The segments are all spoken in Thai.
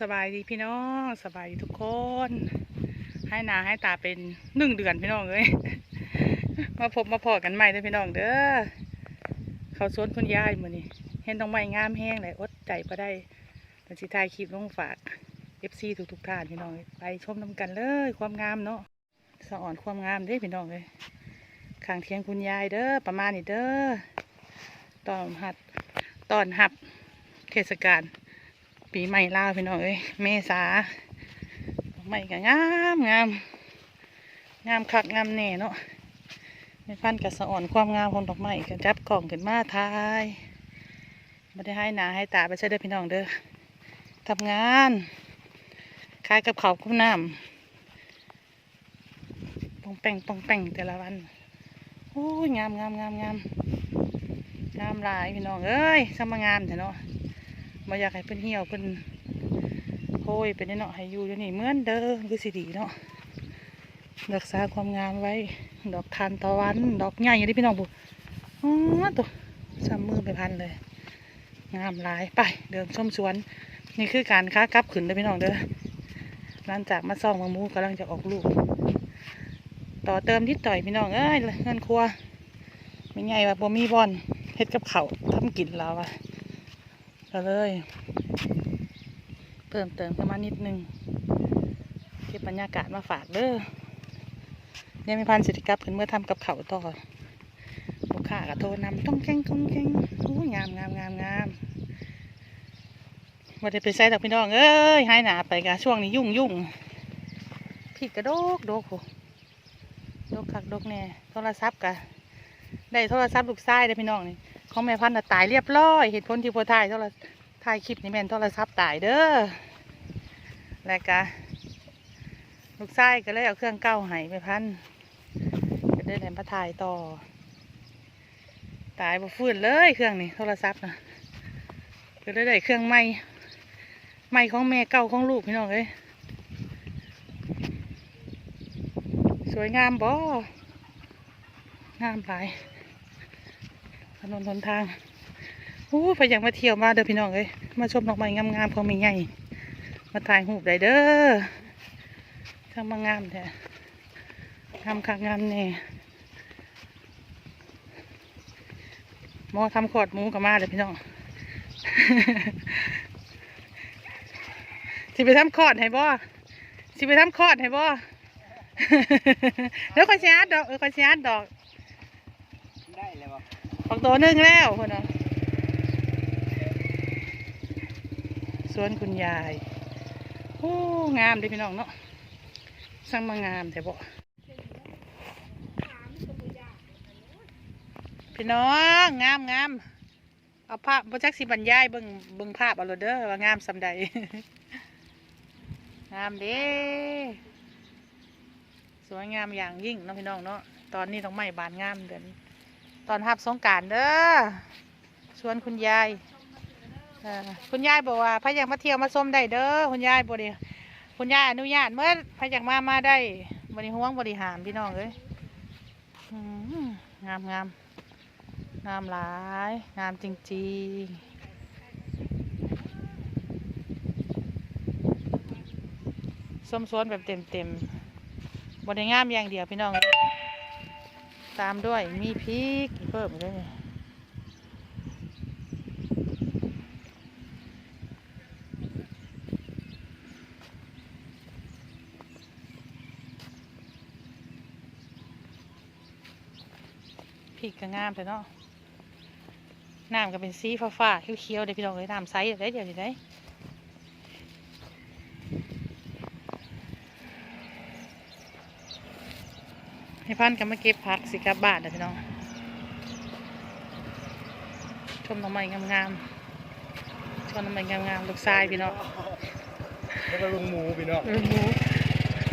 สบายดีพี่น้องสบายดีทุกคน ให้นาให้ตาเป็นหนึ่งเดือนพี่น้องเลยมาพบมาพอกันใหม่เด้อพี่น้องเด้อเขาสวนคุณยายมือนี่เห็นต้องไม้งามแห้งเลยอดใจพอได้เป็นสิทายคลิปลงฝากเอฟซีทุกทุกท่านพี่น้องไปชมน้ำกันเลยความงามเนาะสะอ่อนความงามเด้อพี่น้องเลยขางเทียงคุณยายเด้อประมาณนี้เด้อตอนหัดตอนหับเทศกาล ปีใหม่ลาวพี่น้องเอ้ยเมษาดอกไม้ก็งามงามงามคักงามแน่เนาะในพันกับสะอ่อนความงามของดอกไม้ก็จับกล่องขึ้นมาทายไม่ได้ให้หนาให้ตาไปใช่เด้อพี่น้องเด้อทำงานขายกับเขาวกับน้ำปองแป้งปองแป้งแต่ละวันโอ้ยงามงามงามงามงามหลายพี่น้องเอ้ยสมางามแต่เนาะ มาอยากให้เพิ่นเหี่ยวเพิ่นโอยเป็นเนาะให้อยู่อยู่นี่เหมือนเดิมคือสิดีเนาะรักษาความงามไว้ ดอกทานตะวัน ดอกใหญ่อย่างที่พี่น้องบุอ๋อตัวซ้ำมือไปพันเลย งามหลายไปเดินชมสวน นี่คือการค้ากลับขึ้นเด้พี่น้องเด้อหลังจากมาซ่องมังมูกำลังจะออกลูก ต่อเติมนิดต่อยพี่น้องเอ้ยเงินครัวไม่ไงว่าบ่มีบอลเฮ็ดกับเขาวทำกินแล้วอะ ก็เลย เพิ่มเติมขึ้นมานิดนึงเก็บบรรยากาศมาฝากเด้อเนี่ยมีพันสิทธิกับขึ้นเมื่อทำกับเขาต่อลูกค้าก็โทรนำต้องแกงต้องแกงโอ้ยงามงามงามงามว่าได้ไปใส่ดอกพี่น้องเอ้ยให้หนาไปกะช่วงนี้ยุ่งยุ่งพี่กระโดกโดกโหดกคักโดกแน่โทรศัพท์กะได้โทรศัพท์ลูกชายได้พี่น้องนี่ ของแม่พันธุ์ตายเรียบร้อย เหตุผลที่พอถ่ายโทรถ่ายคลิปนี่แม่นโทรศัพท์ตายเด้อแล้วก็ลูกชายก็เลยเอาเครื่องเก้าให้แม่พันธุ์ก็ได้แหนมาถ่ายต่อ ตายบ่ฟื้นเลยเครื่องนี้โทรศัพท์นะก็เลยได้เครื่องใหม่ใหม่ของแม่เก่าของลูกพี่น้องเอ้ยสวยงามบ่งามหลาย ถนนหนทางโอ้ไปยากมาเที่ยวมาเด้อพี่น้องเอ้ยมาชมดอกไม้งามๆของมีใหญ่มาถ่ายรูปได้เด้อทางมางามแท้งามคักงามแน่หมอทำขอดหมูกับมาเด้อพี่น้องสิไปทำคอดให้บ่สิไปทำคอดให้บ่แล้วคอยเสียดอกเออคอยเสียดอก ยวะออกตัวหนึ่งแล้วคนน่ะสวนคุณยายโอ้งามเดิพี่น้องเนาะสร้างมางามแต่บอกพี่น้องงามงามเอาภาพพระจักสิบรรยายเบิ่งเบิ่งภาพเอาโลดเด้อว่างามสำใดงามเด้สวยงามอย่างยิ่งเนาะพี่น้องเนาะตอนนี้ต้องไม่บานงามเดือน ตอนรับสงการเด้อชวนคุณยายคุณยายบอกว่าพระยากมาเที่ยวมาชมได้เด้อคุณยายบริคุณยายอนุญาตเมื่อพระยากมามาได้บริห่วงบริหารพี่น้องเลยงามงามงามหลาย งามจริงๆส้มสวนแบบเต็มๆบริงามอย่างเดียวพี่น้องเอ้ย ตามด้วยมีพริกเพิ่มด้วยพริกก็งามแต่เนาะน้ำก็เป็นสีฟ้าๆเขียวๆเดี๋ยวพี่น้องเลยน้ำใสเดี๋ยวได้เดี๋ยวนี้ได้ให้ พันกันมาเก็บผักสิกลับบ้านเดี๋ยวพี่น้องชมน้ำมันงามๆชมน้ำมันงามๆลูกทรายพี่น้องแล้วก็ลุงหมูพี่น้องเออหมู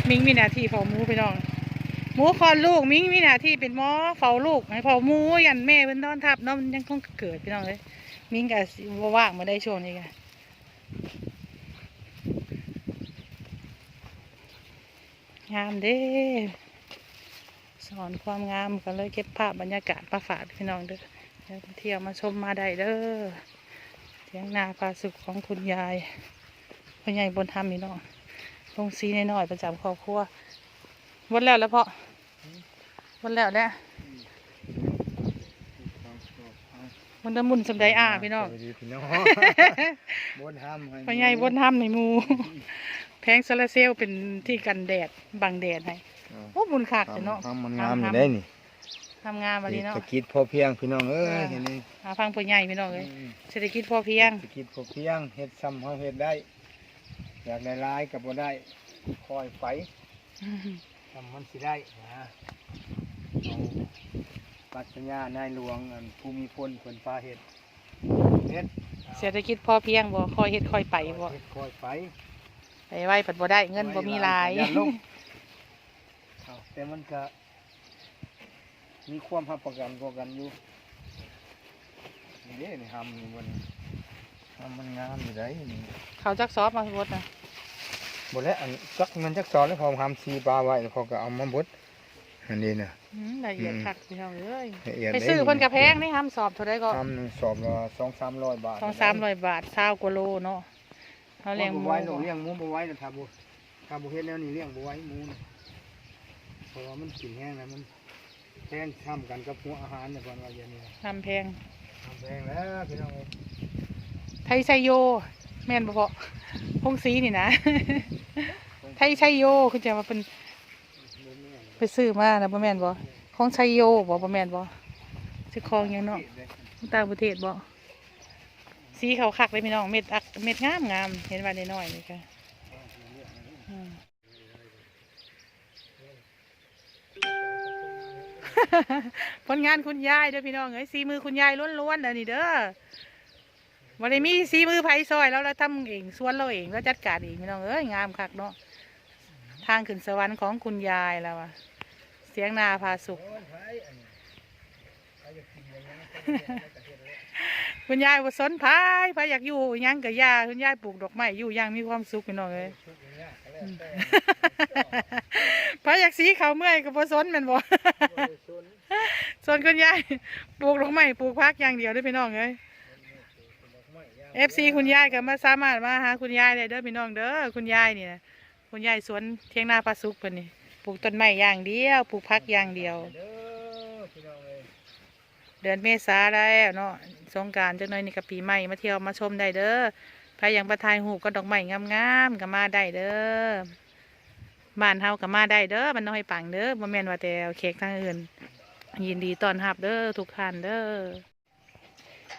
มิงมีหน้าที่เฝ้าหมูพี่น้องหมูคลอดลูกมิงมีหน้าที่เป็นหมอเฝ้าลูกให้เฝ้าหมูยันแม่เป็นนอนทับเน้องยังต้องเกิดพี่น้องเลยมิงก็สิบ่ว่างมาได้ช่วงนี้กันงามเด้ สอนความงามก็เลยเก็บภาพบรรยากาศมาฝากพี่น้องเด้อเดี๋ยวเที่ยวมาชมมาได้เด้อเทียงนาปลาสุกของคุณยายพพ่อใหญ่บนทำนี่เนาะลงสีน้อยๆประจำครอบครัววันแล้วแล้วเพาะวันแล้วแหละมันจะมุนสำไดอ่าพี่น้องสวัสดีพี่น้องบนห้ำพ่อใหญ่บนทำในหมู แพงโซลาร์เซลล์เป็นที่กันแดดบังแดดให้ โอ้บุญคักจ้ะเนาะทำมันงามอยู่ได้นี่ทำงานวันนี้เนาะเศรษฐกิจพอเพียงพี่น้องเอ้ยอ่าเห็นนี่หาฟังพ่อใหญ่พี่น้องเอ้ยเศรษฐกิจพอเพียงเศรษฐกิจพอเพียงเฮ็ดซ้ำเฮาเฮ็ดได้ อยากได้หลายก็บ่ได้คอยไปทำมันสิได้นะเอาปัจญานายหลวงอันภูมิพลเพิ่นพาเฮ็ดเฮ็ดเศรษฐกิจพอเพียงบ่คอยเฮ็ดคอยไปบ่เฮ็ดคอยไปไปไว้ปัดบ่ได้เงินบ่มีหลายอย่ลง เอาแต่มันก็มีความรับประกันพอกันอยู่นี่เด้นี่ทำนี่มันทำมันงามอยู่ได้นี่เขาจักซอบมาบดนะบดแล้วอันจักมันจักสอนแล้วพอทำซีปลาไว้แล้วพอก็เอามาบดอันนี้นะอืมละเอียดอืม คักพี่น้องเอ้ยละเอียดไปซื้อเพิ่นกระแพงนี่ทำสอบเท่าไดก็ทำหนึ่งสอบละสองสามร้อยบาทสองสามร้อยบาทเศร้ากว่าโลเนาะเขาเลี้ยงหบ่มูไว้หนูเลี้ยงหมูบ่ไว้นะถ้าบ่ถ้าบ่เฮ็ดแล้วนี่เลี้ยงบ่ไว้หมูนะ เพราะว่ามันกินแห้งแล้วมันแห้งช้ำกันกับหัวอาหารเนี่ยก่อนว่าอย่างนี้นะทำแพงทำแพงแล้วพี่น้องเอ้ยไทยไชโย แม่นบ่พอพงสีนี่นะ ไทยไชโยคือจะมาเป็นบ่แม่นไปซื้อมานะบ่แม่นบ่ของไชโยบ่บ่แม่นบ่สิของหยังเนาะต่างประเทศบ่สีเขาคักเลยพี่น้องเม็ดอักเม็ดงามงามเห็นว่าน้อยๆนี่ค่ะอืม ผลงานคุณยายเด้อพี่น้องเอ้ยสีมือคุณยายล้วนๆเด้อนี่เด้อวันนี้มีสีมือไผ่ซอยแล้วเราทำเองสวนเราเองแล้วจัดการเองพี่น้องเอ้ยงามคักเนาะทางขึ้นสวรรค์ของคุณยายแล้วอะเสียงนาพาสุข คุณยายบ่สนพายพายอยากอยู่หยังกับยาคุณยายปลูกดอกไม้อยู่อย่างมีความสุขพี่น้องเอ้ยพายอยากสีเขาวเมื่อยก็บ่สนแม่นบ่ส่วนคุณยายปลูกดอกไม้ปลูกพักอย่างเดียวเด้อพี่น้องเอ้ย FC คุณยายก็มาสามารถมาหาคุณยายได้เด้อพี่น้องเด้อคุณยายนี่นะคุณยายสวนเทียงนาปลาสุกเพิ่นนี่ปลูกต้นไม้อย่างเดียวปลูกพักอย่างเดียว เด้อพี่น้องเอ้ย เดือนเมษาแล้วเนาะสงการจังหน่อยนี่กับปีใหม่มาเที่ยวมาชมได้เด้อใครอยากมาถ่ายรูก็ดอกไม้งามๆก็มาได้เด้อบ้านเฮาก็มาได้เด้อมันน้อยปังเด้อบ่แม่นว่าแต่เอาเค้กทางอื่น ยินดีต้อนรับเด้อทุกท่านเด้อ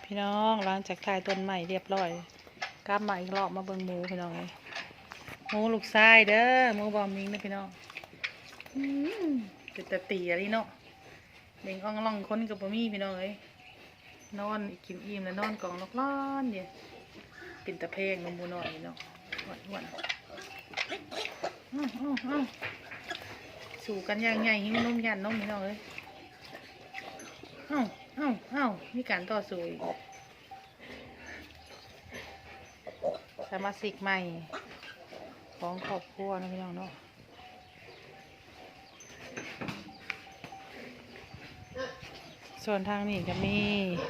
พี่น้องหลังจากถ่ายต้นไม้เรียบร้อยกลับมาอีกรอบมาเบิ่งหมูพี่น้องเลยหมูลูกชายเด้อหมูบอมมิงนะพี่น้องอืมเป็นตะตีอะไรเนาะ เด็กอ่องล่องคนกับบ่มีพี่น้องเอ้ยนอนกินอิ่มแล้วนอนกองนอกร้อนเดียเป็นตะเพงนมบูน้อยเนาะอ้วนอ้วนอ้าวอ้าวอ้าวสู่กันอย่างใหญ่หิ้วนมยันนมพี่น้องเอ้ยอ้าวอ้าวอ้าวมีการต่อสู้อีกสมาชิกใหม่ของครอบครัวนะพี่น้องเนาะ ส่วนทางนี้ก็มี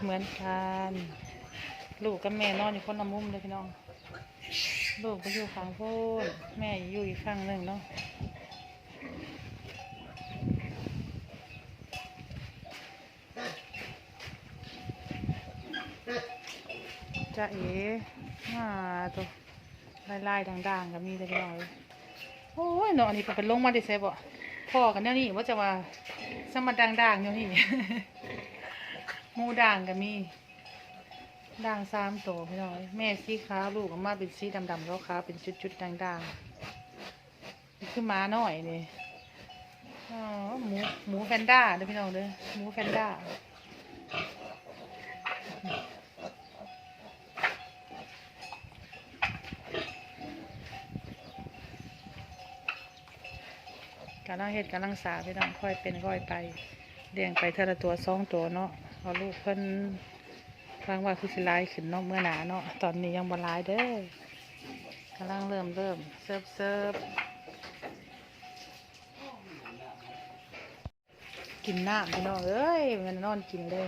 เหมือนกัน ลูกกับแม่นอนอยู่คนละมุมเลยพี่น้อง ลูกไปอยู่ข้างพ้นแม่อยู่อีกข้างหนึ่งเนาะจะเอ๋มาตัวลายๆด่างๆก็มีเลยพี่น้องเอ้ยโอ้ยเนาะอันนี้เป็นลงมาได้ใช่บ่พ่อกันแนวนี้ว่าจะว่าสมัดด่างๆอยู่นี่ มูด่างก็มีด่างสามตัวพี่น้อยแม่สีขาวลูกออกมาเป็นสีดำๆขาวๆเป็นจุดๆด่างๆคือหม้าน้อยนี่อ๋อหมูหมูแพนด้าเด้อพี่น้องเด้อหมูแพนด้าการลังเฮ็ดการลังสาพี่น้องค่อยเป็นค่อยไปเลี้ยงไปเท่าละตัวสองตัวเนาะ เอาลูกเพิ่นฟังว่าคือสิลายขึ้นเนาะเมื่อหนาเนาะตอนนี้ยังบลายเด้อกำลังเริ่มเริ่มเสิร์ฟเสิร์ฟกินน้ำพี่น้องเอ้ยมันนอนกินเลย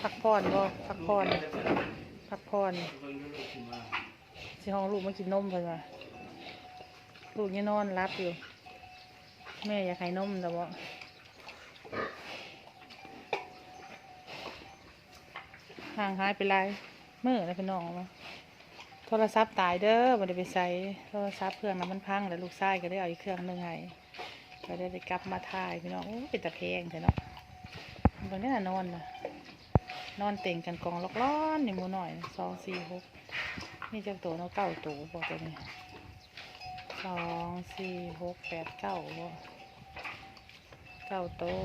พักผ่อนบ่พักผ่อนพักผ่อนสิห้องลูกมากินนมเพิ่นว่าลูกยังนอนรับอยู่แม่อยากให้นมแต่ว่า ห่างหายไปไรเมื่อไรเป็นน้องวะโทรศัพท์ตายเด้อมันได้ไปใส่โทรศัพท์เครื่องนั้นมันพังแล้วลูกชายก็ได้เอาอีกเครื่องหนึ่งให้ก็ได้ได้กลับมาถ่ายพี่น้องโอ้เป็นตะเพงเถอะเนาะตอนนี้น่ะนอนนะนอนเต่งกันกองล็อกล้อนนี่หมูหน่อยสองสี่หกนี่จักตัวเนาะเก้าตัวบอกตัวนี้สองสี่หกแปดเก้าบ่เก้าตัว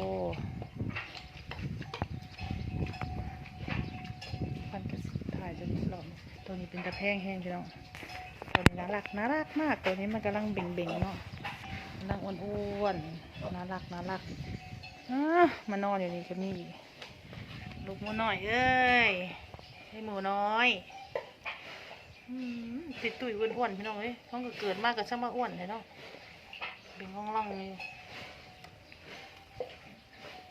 พันกระสิถ่ายจนหลอม ตัวนี้เป็นตะแพงแห้งพี่น้องตัวนี้น่ารักน่ารักมาก ตัวนี้มันกำลังเบ่งๆเนาะกำลังอ้วนๆน่ารักน่ารักอะมานอนอยู่นี่ก็มีลูกหมูน้อยเอ้ยให้หมูน้อยอืมติดตุยอ้วนๆพี่น้องเอ้ยท้องก็เกิดมากก็ช่างมาอ้วนเลยเนาะเบ่งร่องๆนี่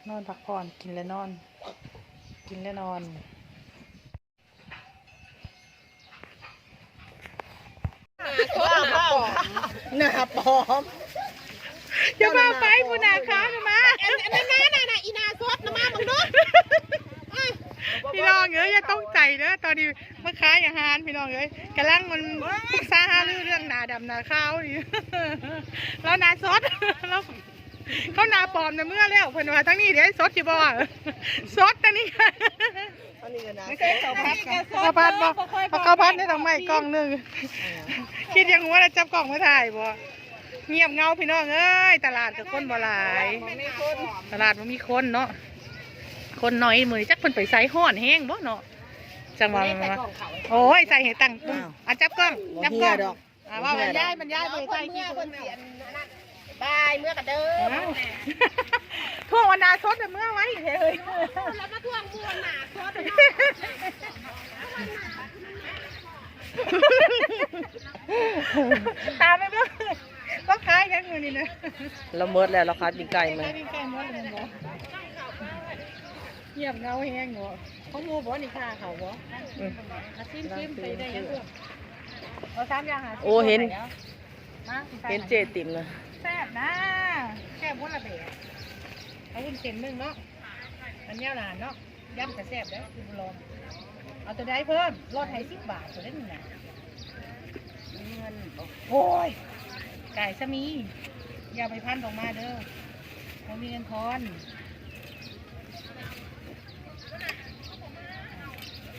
นอนพักผ่อนกินแล้วนอน กินแล้วนอน หน้าปลอมอย่ามาไปบุญนาค้ากันมาอันนั้นน่ะน่ะน่ะอีนาซดนะมามึงดูพี่น้องเอ้ยอย่าต้องใจเด้อตอนนี้มาค้ายอาหารพี่น้องเอ้ยกำลังมันปรึกษาหารือเรื่องหนาดำหนาขาวนี่แล้วหนาสดแล้วเขาหนาปลอมนะเมื่อแล้วเพิ่นว่าทั้งนี้เดี๋ยวสดอยู่บ่สดอันนี้ไม่ใช่เขาพัดกันข้าวพัดบ่ข้าวพัดได้ต้องไม้กล้องหนึง คิดยังว่าจะจับกล้องมาถ่ายบ่เงียบเงาพี่น้องเอ้ยตลาดกับคนบ่หลาย ตลาดมันมีคนเนาะคนน้อยมือจักเพิ่นไปใส่ห้อนแห้งบ่เนาะจังหวะมันว่าโอ้ยใส่ให้ตั้งปุ้งอะจับกล้องจับกล้องอะว่ามันย้ายมันย้ายไปใส่เมื่ที่อคคนนเสียนนั่นบายเมื่อกระเดิมอ้าวทั่ววันนาสดเมื่อไว้เฮ้ยแล้วมาท่วงมวนหนาซด ตามไปเบิ่งก็ขายกันอยู่นี่นะเราเมิดแล้วเราคัดปีไก่มาขายใกล้ๆหมดเลยบ่เงียบเงาแห้งเนาะเขาโง่บ่นี่ค่าเขาบ่อืมอาซิมซิมไปได้ยังเพื่อนเราสามอย่างหาซิมโอ้เห็นมาสิใส่เป็นเจติ่มนะแซ่บนะแซ่บวนละเบะเอาวุ้นเส้นหนึ่งเนาะอันยาวหลานเนาะย่ำกับแซ่บเด้อคือบุลอมเอาตัวได้เพิ่มลดให้สิบบาทตัวได้หนึ่งนะมี เงินบ่โอ้ยไก่สมี อย่าไปพันออกมาเด้อเรามีเงินทอน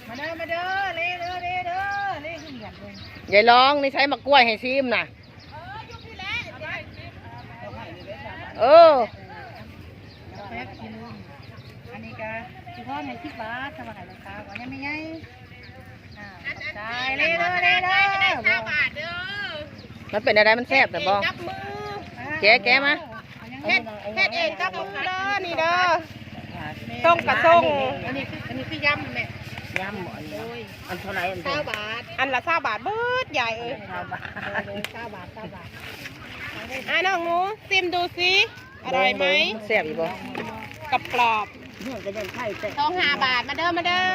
มาเด้อมาเด้อเล่เด้อเล่เด้อเล่ขึ้นหยัดเลยยายร้องนี่ใช้มะกล้วยให้ซิมน่ะ เออแป๊บกินอันนี้ก็คือพ่อในสิบบาทสบายราคาว่ายังไม่ไงอ่า ตายเล่เด้อเล่เด้อห้าบาทเด้อมันเป็นอะไรมันแซ่บแต่บอจับมือแกะแกะมาเฮ็ดเฮ็ดเองจับมือเด้อนี่เด้อส่งกระส่งอันนี้คืออันนี้คือยำแม่ยำหมอนอันเท่าไหรอันเก้าบาท อันละเก้าบาทเบิดใหญ่เอ้ยเก้าบาทเก้าบาทอะน้องหนูซิมดูสิอร่อยไหมนแซ่บอีกบ่กับกรอบต้องห้าบาทมาเด้อมาเด้อ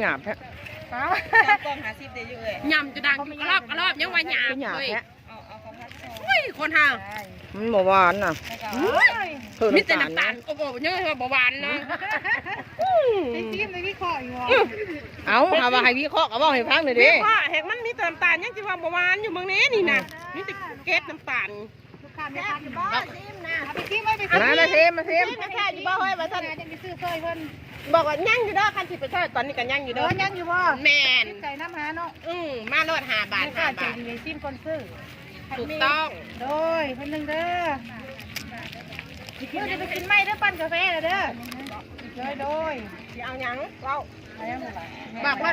หยาบแท้ยำจะดังกระรอบกระรอบยังว่าหยาบหยาบเว้ยแท้เฮ้ยคนห่างมันบ่หวานน่ะเพิ่มมีแต่น้ำตาลน้ำตานะลโอ้โหยังว่าบ่หวานนะไอ้ซีมในที่คออยู่วะเอาหาว่าให้วิเคราะห์ก็บอกให้ฟังหน่อยดิพ่อเห็นมันมีแต่น้ำตาลยังจะว่าบ่หวานอยู่เมืองนี้นี่นะมีแต่เกล็ดน้ำตาลลูก ค้าไม่ทันบ้าซีมนะเอาไปซีมไว้ไปซีมมามาซิมมาซิมไม่ใช่อยู่บ่เฮ้ยว่าซั่นจะไปซื้อซอยเพิ่นบอกว่ายังอยู่เด้อคันสิไปซอยตอนนี้ก็ยังอยู่เดิเด้อนยังอยู่บ่แม่นใส่น้ำหาเนาะอืมมาโลดห้าบาทลูกค้าห้าใจบาท ดีเลยซีมคนซื้อถูกต้อง โดยเพิ่นหนึงเด้อเดี๋ยวจะไปกินไม้เด้อปั่นกาแฟเด้อโดยโดยสิเอาหยังเราเอายังบ่ล่ะบอกว่า